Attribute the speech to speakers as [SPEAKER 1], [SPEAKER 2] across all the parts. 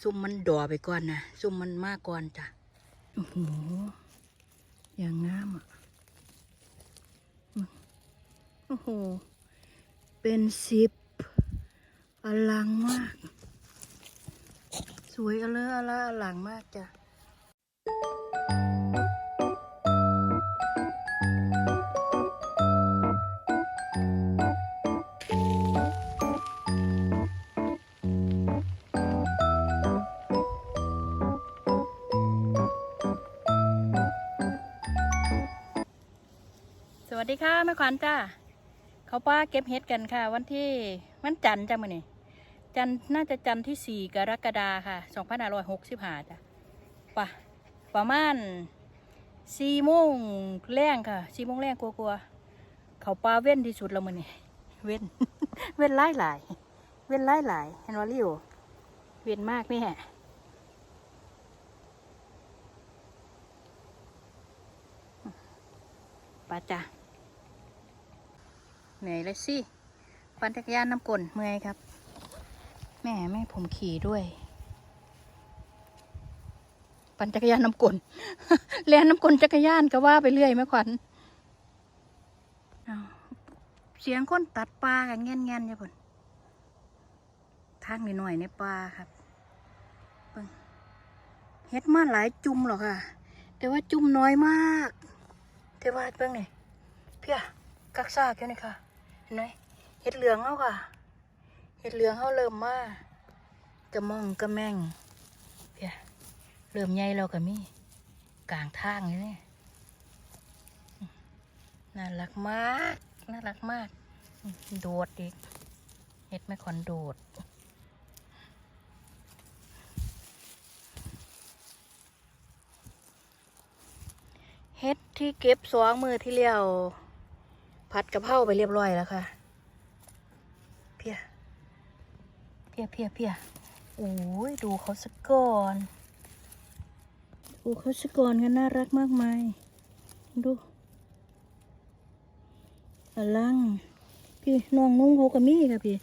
[SPEAKER 1] ซุ่มมันดอไปก่อนนะซุ่มมันมากก่อนจ้ะโอ้โหอย่างงามอะโอ้โห เป็นสิบอลังมาก สวยอเลออละอลังมากจ้ะ วัสดีค่ะแม่ขวัญจ้าเขาป้าเก็บเห็ดกันค่ะ วันที่วันจันทร์จ้ามื่อนี่จันน่าจะจันทร์ที่สี่กรกฎาค่ะสองพันห้าร้อยหกสิบห้าจ้ะปะประมาณสี่โมงแรงค่ะสี่โมงแรงกลัวๆเขาป้าเว้นที่สุดแล้วมื่อนี่เว้นเว้นหลายหลายเว้นหลายหลายเห็นว่าริวเว้นมากแม่ป้าจ้ะ เหนื่อยเลยสิปั่นจักรยานน้ำกลนเมื่อยครับ แม่แม่ผมขี่ด้วย ปั่นจักรยานน้ำกลนเรียนน้ำกลนจักรยานก็ว่าไปเรื่อยแม่ขวัญเสียงคนตัดปลากันแง่นแง่นเนี่ยพ่นทางนิดหน่อยในปลาครับเฮ็ดมาหลายจุ่มหรอกค่ะ แต่ว่าจุ่มน้อยมาก แต่ว่าเบิ่งนี่เพียกักซากอยู่นี่ค่ะ ห็นไหมเห็ดเหลืองเขาค่ะ เห็ดเหลืองเขาเริ่มมากระมองกระแมงเพียเริ่มใหญ่เราก็มีกลางทางอยู่นี่น่ารักมาก น่ารักมาก โดดอีกเห็ดไม่ขอนโดดเห็ดที่เก็บสองมือที่เลี้ยว ผัดกะเพราไปเรียบร้อยแล้วค่ะ เพียเพียเพียเพียโอ้ยดูเขาสะก่อนดูเขาสะก่อนกันน่ารักมากมาย ดูอลัง พี่น้องนุ่งเขาก็มีค่ะพี่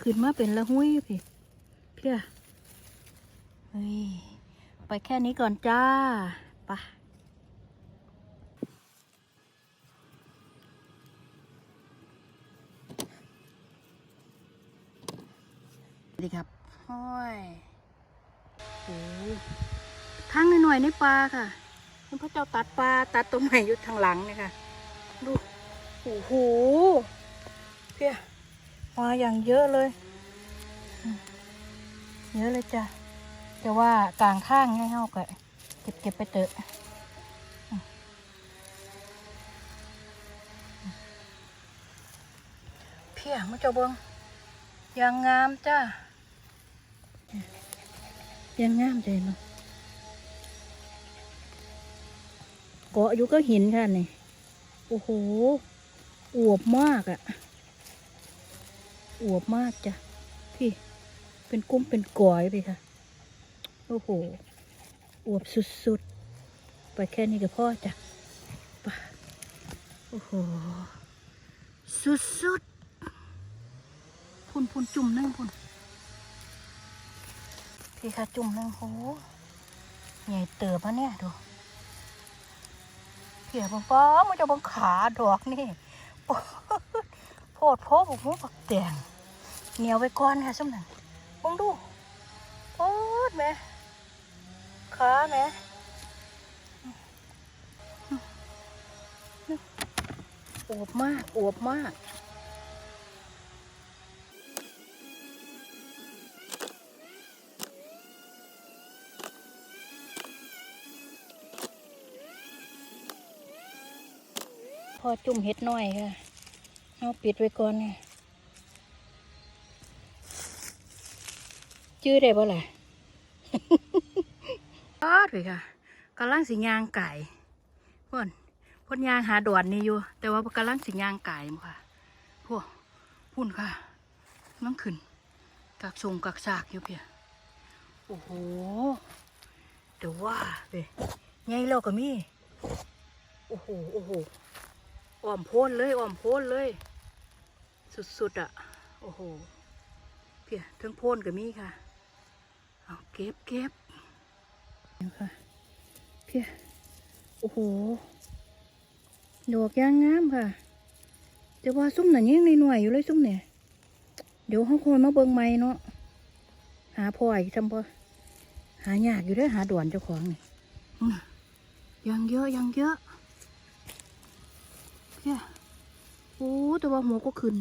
[SPEAKER 1] ขึ้นมาเป็นละหุ้ยพี่ เพียเฮ้ย ไปแค่นี้ก่อนจ้า ไปะ สวัส ดีครับห้อยโอ้ทั้งหน่อยๆในปลาค่ะนี่พระเจ้าตัดปลาตัดต้นไม้อยู่ทางหลังเนี่ยค่ะ ดูโอ้โหเพียมาอย่างเยอะเลยอืมเยอะเลยจ้ะแต่ว่ากลางข้างให้เฮาก็เก็บเก็บไปเตอะอืมเพียมาเจ้าเบิงยังงามจ้า ยังงามเลยเนาะเกาะอยู่ก็เหินค่ะนี่โอ้โห อวบมากอะ่ะ อวบมากจ้ะ พี่ เป็นกุ้มเป็นกอยไปค่ะ โอ้โห อวบสุดๆ ไปแค่นี้ก็พ่อจ้ะปโอ้โห สุดๆ พุ่นพุ่นจุ่มหนึงพุ่น พี่คะจุ่มนึงโหใหญ่เติบอะเนี่ยดูเพียบป้อมันจะบังขาดอกนี่โอ้ยโพดโพบุกมุปักแดงเหนียวไปก่อนค่ะสมนันบังดูโอ้ดแม่ขาแม่อวบมากอวบมาก อจุ่มเห็ดน่อยค่ะเอาปิดไว้ก่อนเนี่ยจื้อได้บ่ล่ะปอดเลยค่ะกำลังสิยางไก่พ่นพ่นยางหาดอนนี่อยู่ แต่ว่ากำลังสิยางไก่มั้งค่ะพวกพุ่นค่ะน้องขึ้นกักทรงกักซากอยู่เพียโอ้โหเดี๋ยวว่าเว้ยไงเราก็มี โอ้โห โอ้โห อ้อมโพ้นเลยอ้อมโพ้นเลย สุดๆอะ่ะ โอ้โหเพียทั้งโพ้นกับมีค่ะ เอาเก็บเก็บเนี่ค่ะเพียโอ้โหดอกยางงามค่ะแต่ว่าซุ้มหน่ะยังในหน่วยอยู่เลยซุ้มเนี่ยเดี๋ยวเขาคนมาเบิ่งใหม่เนาะหาพ่ออีกทำพ่อหายากอยู่เด้วยหาด่วนเจ้าของนี่ยังเยอะยังเยอะ เพียโอ้แต่ว่าหมูก็ขึ้น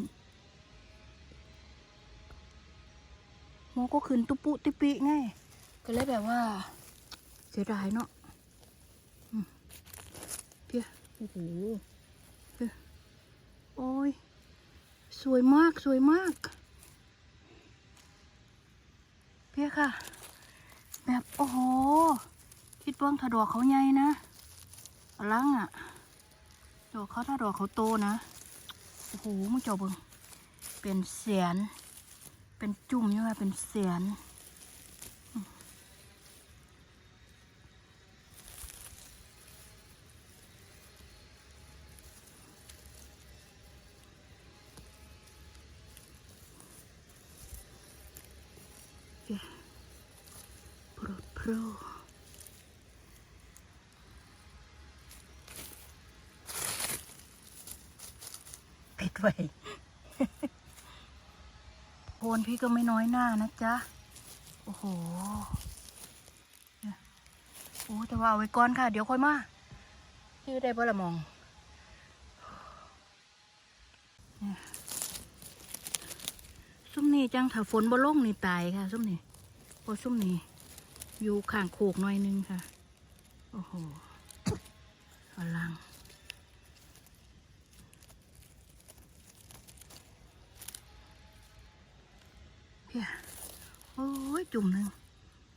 [SPEAKER 1] หมูก็ขึ้นตุปุติปิไงก็เลยแบบว่า เสียดายเนาะอืมเพียโอ้โหเพียโอ้ย สวยมากสวยมากเพียค่ะ แบบ โอ้โห คิดเบิ้งถ้าดอกเขาใหญ่นะอลังอะ ดอกเขาถ้าดอกเขาโตนะ โอ้โหมึงเจอเบิ่งเป็นแสน เป็นจุ่มใช่ไหมเป็นแสน โปรดโปรปิ ดไว้โอนพี่ก็ไม่น้อยหน้านะจ๊ะ โอ้โหโอ้แต่ว่าเอาไว้ก่อนค่ะ เดี๋ยวค่อยมาพี่ได้บ่ละมองนี่ซุ่มนี่จังถ้าฝนบ่ลงนี่ตายค่ะซุ่มนี่พอซุ่มนี้อยู่ข้างโขกหน่อยนึงค่ะ โอ้โหอลัง พียโอ้ยจุ่มหนึ่ง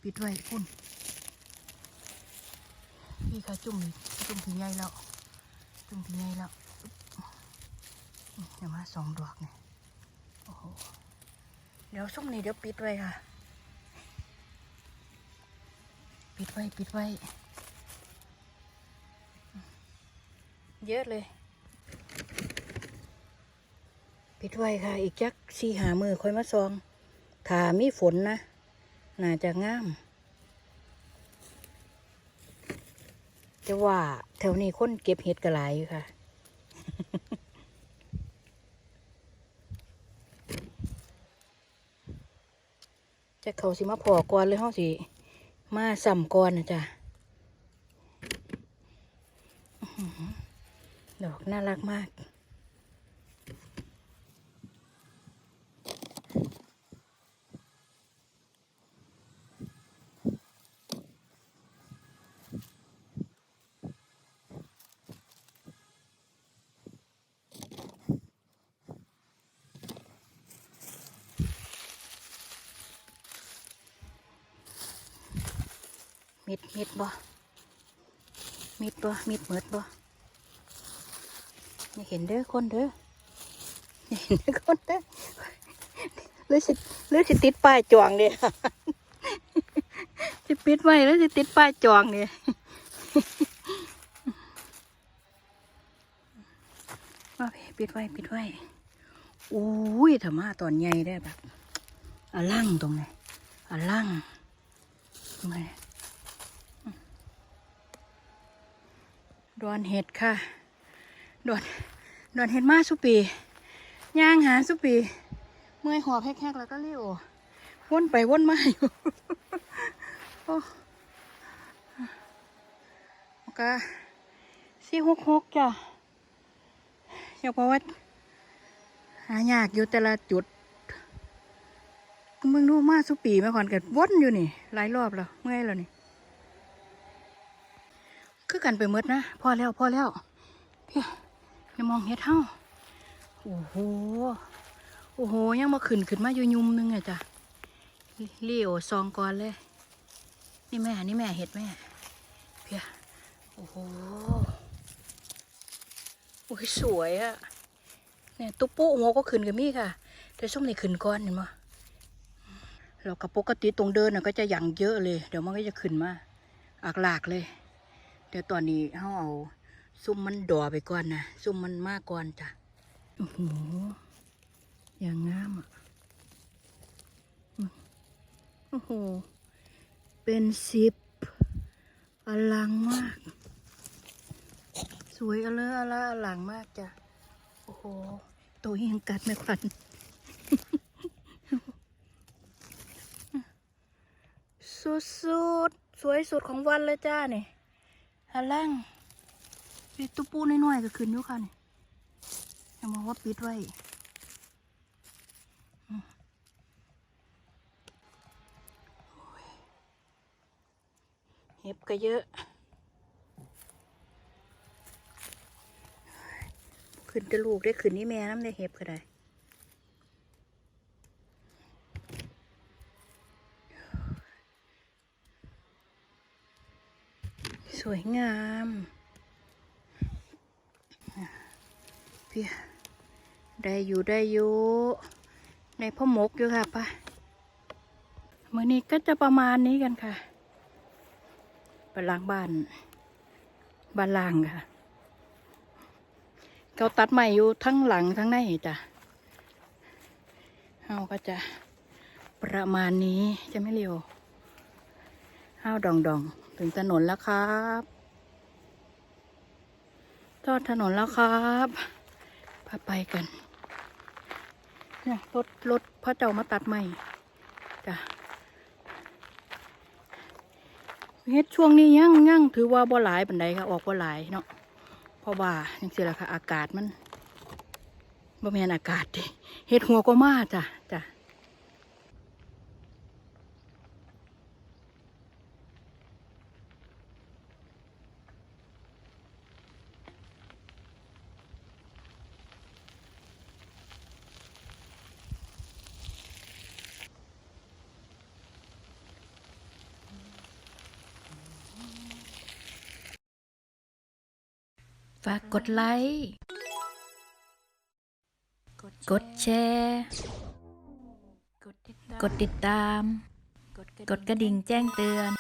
[SPEAKER 1] ปิดไว้คุณพี่ค่ะจุ่มนี่จุ่มถึงใหญ่แล้ว จุ่มถึงใหญ่แล้วเดี๋ยวมาสองดอกเนี่ยโอ้โหเดี๋ยวซุ่มนี้เดี๋ยวปิดไว้ค่ะ ปิดไว้ปิดไว้ เยอะเลย ปิดไว้ค่ะ อีกจักสี่หามือค่อยมาซอง ถ้ามีฝนนะ น่าจะงามแต่ว่าแถวนี้คนเก็บเห็ดกระหลายอยู่ค่ะ จะเขาสิมาพอก่อนเลยเฮาสิ มาสัมก่อนนะจ๊ะดอกน่ารักมาก มิดมิดบ่มิดบ่มิดเหมิดบ่ไม่เห็นเด้อคนเด้อไม่เห็นเด้อคนเด้อหรือสิหรือสิติดป้ายจองเด้สิปิดไว้แล้วสิติดป้ายจองเนี่ยว่าพี่ปิดไว้ปิดไว้อุ้ยถ้ามาตอนใหญ่ได้แบบอลังตรงไหนอลังตรงไหน ดอนเห็ดค่ะดอนดอนเห็ดมาสุปีย่างหาสุปีเมื่อยหอบแฮกๆแล้วก็เลี้ยววนไปวนมาอยู่โอ้ก็สี่หกหกจ้ะอยากบอกว่าหายากอยู่แต่ละจุดมึงดูมาสุปีมาก่อนกันวนอยู่นี่ หลายรอบแล้วเมื่อยแล้วนี่ คือกันไปหมดนะพอแล้วพอแล้วเพี่ยอย่ามองเฮ็ดเฮาโอ้โหโอ้โหยังมาขึ้นขึ้นมาอยู่ยุมนึงอะจ้ะเลี้ยวซองก่อนเลย นี่แม่นี่แม่เห็ดแม่เพียโอ้โหโอ้ยสวยอะเนี่ยตุ๊ปุ๊โมก็ขึ้นกับมี่ค่ะ แต่ส้มนี่ขึ้นก่อนเห็นไหมเรากับปกติตรงเดินน่ะก็จะหยั่งเยอะเลย เดี๋ยวมันก็จะขึ้นมาอักหลากเลย เดี๋ยวตอนนี้เขาเอา ซุ่มมันดอไปก่อนนะซุ่มมันมากก่อนจ้ะโอ้โหอย่างงามอะโอ้โห เป็นสิบอลังมาก สวยอเลออละอลังมากจ้ะ โอ้โห ตัวยังกัดไม่ควัน สุดๆสวยสุดของวันเลยจ้าเนี่ย อลังปิดตุ๊ปูน้อยๆก็ขึ้นอยู่ค่ะนี่อย่าบอกว่าปิดไว้เห็บก็เยอะ ขึ้นจะลูกได้ขึ้นนี่แม่น้ำได้เห็บก็ได้ สวยงามพี่ได้อยู่ได้อยู่ในพ่อหมกอยู่ค่ะป้ามื่อนี้ก็จะประมาณนี้กันค่ะไปล้างบ้านบ้านล่างค่ะ เขาตัดใหม่อยู่ทั้งหลังทั้งในจ้ะเฮาก็จะประมาณนี้จะไม่เร็วเฮาดองดองๆ ถึงถนนแล้วครับ ทอดถนนแล้วครับพาไปกันเนี่ยรถรถพ่อเจ้ามาตัดใหม่จ้ะเฮ็ดช่วงนี้ยังยังถือว่าบ่หลายปานใดค่ะออกบ่หลายเนาะเพราะว่าจังซี่ล่ะค่ะ อากาศมันบ่แม่นอากาศดิเฮ็ดหัวก็มาจ้ะจ้ะ ฝากกดไลค์ กดแชร์ กดติดตาม กดกระดิ่งแจ้งเตือน